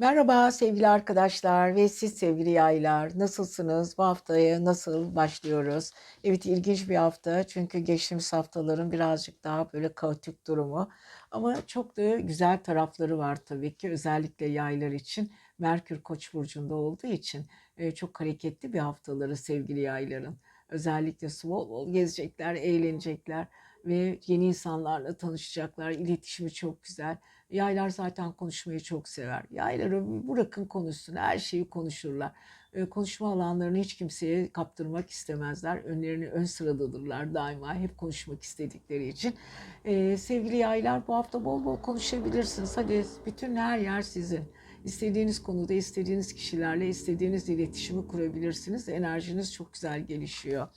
Merhaba sevgili arkadaşlar ve siz sevgili yaylar. Nasılsınız? Bu haftaya nasıl başlıyoruz? Evet ilginç bir hafta çünkü geçtiğimiz haftaların birazcık daha böyle kaotik durumu ama çok da güzel tarafları var tabii ki özellikle yaylar için. Merkür Koç burcunda olduğu için e, çok hareketli bir haftaları sevgili yayların. Özellikle bol bol gezecekler, eğlenecekler ve yeni insanlarla tanışacaklar. İletişimi çok güzel. Yaylar zaten konuşmayı çok sever. Yayları bırakın konuşsun, her şeyi konuşurlar. E, konuşma alanlarını hiç kimseye kaptırmak istemezler. Önlerini ön sıradadırlar daima hep konuşmak istedikleri için. E, sevgili yaylar bu hafta bol bol konuşabilirsiniz. Hadi bütün her yer sizin. İstediğiniz konuda, istediğiniz kişilerle istediğiniz iletişimi kurabilirsiniz. Enerjiniz çok güzel gelişiyor.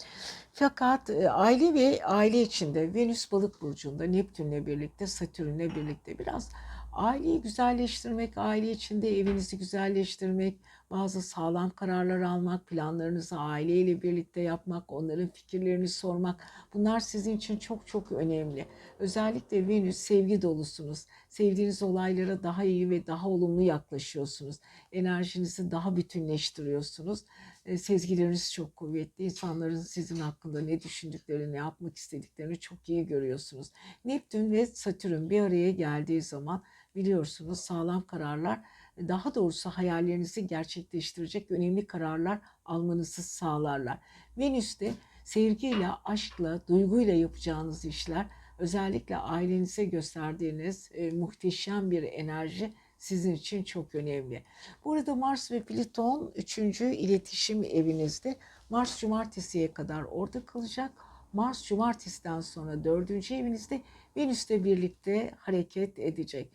Fakat e, aile ve aile içinde Venüs Balık burcunda Neptünle birlikte, Satürn'le birlikte biraz aileyi güzelleştirmek, aile içinde evinizi güzelleştirmek, bazı sağlam kararlar almak, planlarınızı aileyle birlikte yapmak, onların fikirlerini sormak bunlar sizin için çok çok önemli. Özellikle Venüs sevgi dolusunuz. Sevdiğiniz olaylara daha iyi ve daha olumlu yaklaşıyorsunuz. Enerjinizi daha bütünleştiriyorsunuz. E, sezgileriniz çok kuvvetli. İnsanların sizin hakkında ne düşündüklerini, ne yapmak istediklerini çok iyi görüyorsunuz. Neptün ve Satürn bir araya geldiği zaman biliyorsunuz sağlam kararlar daha doğrusu hayallerinizi gerçekleştirecek önemli kararlar almanızı sağlarlar. Venüs de sevgiyle, aşkla, duyguyla yapacağınız işler özellikle ailenize gösterdiğiniz e, muhteşem bir enerji sizin için çok önemli. Bu arada Mars ve Plüton 3. iletişim evinizde. Mars cumartesiye kadar orada kalacak. Mars cumartesiden sonra 4. evinizde Venüs'le birlikte hareket edecek.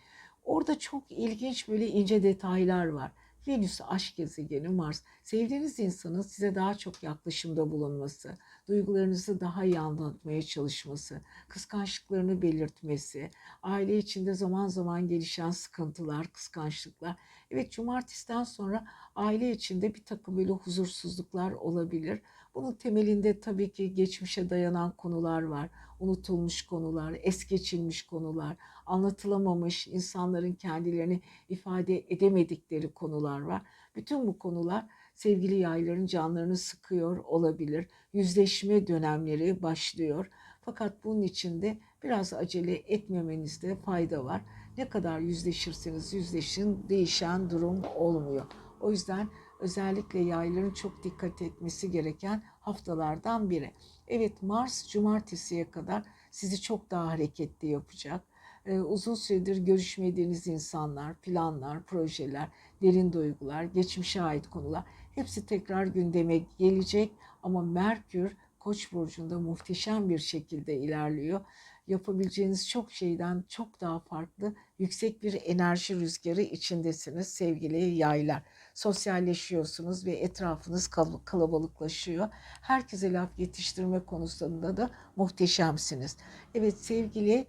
Orada çok ilginç böyle ince detaylar var. Venüs aşk gezegeni Mars. Sevdiğiniz insanın size daha çok yaklaşımda bulunması, duygularınızı daha iyi anlatmaya çalışması, kıskançlıklarını belirtmesi, aile içinde zaman zaman gelişen sıkıntılar, kıskançlıklar. Evet cumartesiden sonra aile içinde bir takım böyle huzursuzluklar olabilir. Bunun temelinde tabii ki geçmişe dayanan konular var. Unutulmuş konular, es geçilmiş konular, anlatılamamış, insanların kendilerini ifade edemedikleri konular var. Bütün bu konular sevgili yayların canlarını sıkıyor olabilir. Yüzleşme dönemleri başlıyor. Fakat bunun içinde biraz acele etmemenizde fayda var. Ne kadar yüzleşirseniz yüzleşin değişen durum olmuyor. O yüzden özellikle yayların çok dikkat etmesi gereken haftalardan biri. Evet Mars cumartesiye kadar sizi çok daha hareketli yapacak. Ee, uzun süredir görüşmediğiniz insanlar, planlar, projeler, derin duygular, geçmişe ait konular hepsi tekrar gündeme gelecek ama Merkür Koç burcunda muhteşem bir şekilde ilerliyor. Yapabileceğiniz çok şeyden çok daha farklı yüksek bir enerji rüzgarı içindesiniz sevgili yaylar sosyalleşiyorsunuz ve etrafınız kalabalıklaşıyor. Herkese laf yetiştirme konusunda da muhteşemsiniz. Evet sevgili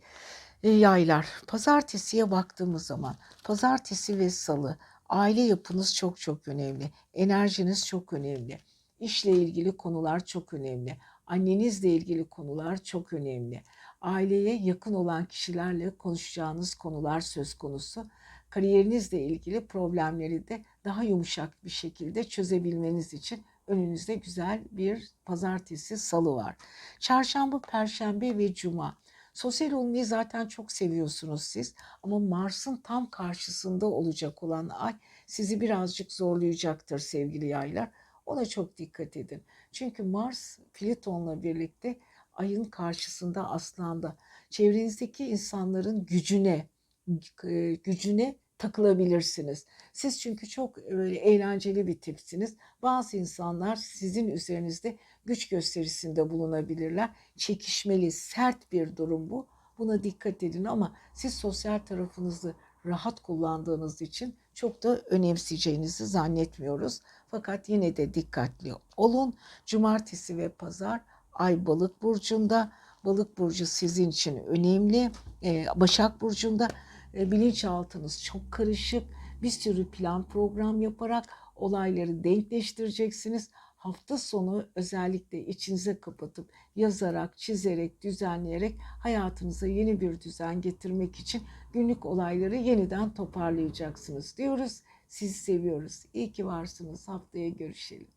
e, yaylar, pazartesiye baktığımız zaman pazartesi ve salı aile yapınız çok çok önemli. Enerjiniz çok önemli. İşle ilgili konular çok önemli. Annenizle ilgili konular çok önemli. Aileye yakın olan kişilerle konuşacağınız konular söz konusu kariyerinizle ilgili problemleri de daha yumuşak bir şekilde çözebilmeniz için önünüzde güzel bir pazartesi, salı var. Çarşamba, perşembe ve cuma. Sosyal olmayı zaten çok seviyorsunuz siz ama Mars'ın tam karşısında olacak olan ay sizi birazcık zorlayacaktır sevgili yaylar. Ona çok dikkat edin. Çünkü Mars Plüton'la birlikte ayın karşısında aslanda çevrenizdeki insanların gücüne, gücüne takılabilirsiniz. Siz çünkü çok eğlenceli bir tipsiniz. Bazı insanlar sizin üzerinizde güç gösterisinde bulunabilirler. Çekişmeli, sert bir durum bu. Buna dikkat edin ama siz sosyal tarafınızı rahat kullandığınız için çok da önemseyeceğinizi zannetmiyoruz. Fakat yine de dikkatli olun. Cumartesi ve pazar Ay Balık burcunda. Balık burcu sizin için önemli. Başak burcunda e, bilinçaltınız çok karışık. Bir sürü plan program yaparak olayları denkleştireceksiniz. Hafta sonu özellikle içinize kapatıp yazarak, çizerek, düzenleyerek hayatınıza yeni bir düzen getirmek için günlük olayları yeniden toparlayacaksınız diyoruz. Sizi seviyoruz. İyi ki varsınız. Haftaya görüşelim.